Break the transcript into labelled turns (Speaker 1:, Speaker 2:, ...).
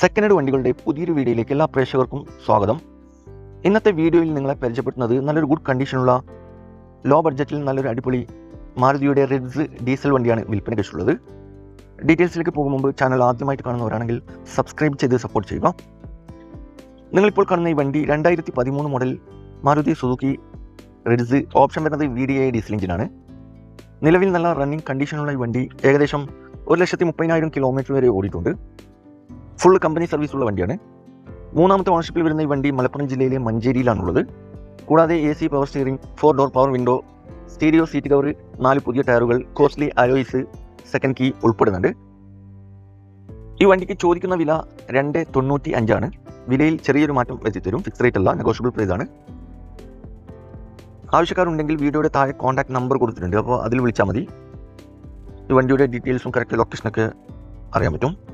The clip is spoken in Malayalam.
Speaker 1: സെക്കൻഡ് ഹെഡ് വണ്ടികളുടെ പുതിയൊരു വീഡിയോയിലേക്ക് എല്ലാ പ്രേക്ഷകർക്കും സ്വാഗതം. ഇന്നത്തെ വീഡിയോയിൽ നിങ്ങളെ പരിചയപ്പെടുത്തുന്നത് നല്ലൊരു ഗുഡ് കണ്ടീഷനുള്ള ലോ ബഡ്ജറ്റിൽ നല്ലൊരു അടിപൊളി മാരുതിയുടെ റെഡ്സ് ഡീസൽ വണ്ടിയാണ് വിൽപ്പന കഴിച്ചുള്ളത് ഡീറ്റെയിൽസിലേക്ക് പോകും മുമ്പ് ചാനൽ ആദ്യമായിട്ട് കാണുന്നവരാണെങ്കിൽ സബ്സ്ക്രൈബ് ചെയ്ത് സപ്പോർട്ട് ചെയ്യുക. നിങ്ങളിപ്പോൾ കാണുന്ന ഈ വണ്ടി രണ്ടായിരത്തി പതിമൂന്ന് model Maruti Suzuki Ritz option വരുന്നത് വി ഡി ഐ ഡീസൽ എഞ്ചിനാണ് നിലവിൽ നല്ല റണ്ണിങ് കണ്ടീഷനുള്ള ഈ വണ്ടി ഏകദേശം ഒരു ലക്ഷത്തി മുപ്പതിനായിരം കിലോമീറ്റർ വരെ ഓടിയിട്ടുണ്ട്. ഫുൾ കമ്പനി സർവീസ് ഉള്ള വണ്ടിയാണ്. മൂന്നാമത്തെ ഓണർഷിപ്പിൽ വരുന്ന ഈ വണ്ടി മലപ്പുറം ജില്ലയിലെ മഞ്ചേരിയിലാണുള്ളത്. കൂടാതെ A C power steering four door power window stereo seat cover നാല് പുതിയ ടയറുകൾ കോസ്റ്റ്ലി അലോയ്സ് സെക്കൻഡ് കീ ഉൾപ്പെടുന്നുണ്ട്. ഈ വണ്ടിക്ക് ചോദിക്കുന്ന വില രണ്ട് തൊണ്ണൂറ്റി അഞ്ചാണ് വിലയിൽ ചെറിയൊരു മാറ്റം വരുത്തി തരും ഫിക്സ് റേറ്റ് അല്ല നെഗോഷ്യബിൾ പ്രൈസ് ആണ്. ആവശ്യക്കാരുണ്ടെങ്കിൽ വീഡിയോയുടെ താഴെ കോൺടാക്ട് നമ്പർ കൊടുത്തിട്ടുണ്ട്. അപ്പോൾ അതിൽ വിളിച്ചാൽ മതി. ഈ വണ്ടിയുടെ ഡീറ്റെയിൽസും കറക്റ്റ് ലൊക്കേഷനൊക്കെ അറിയാൻ പറ്റും.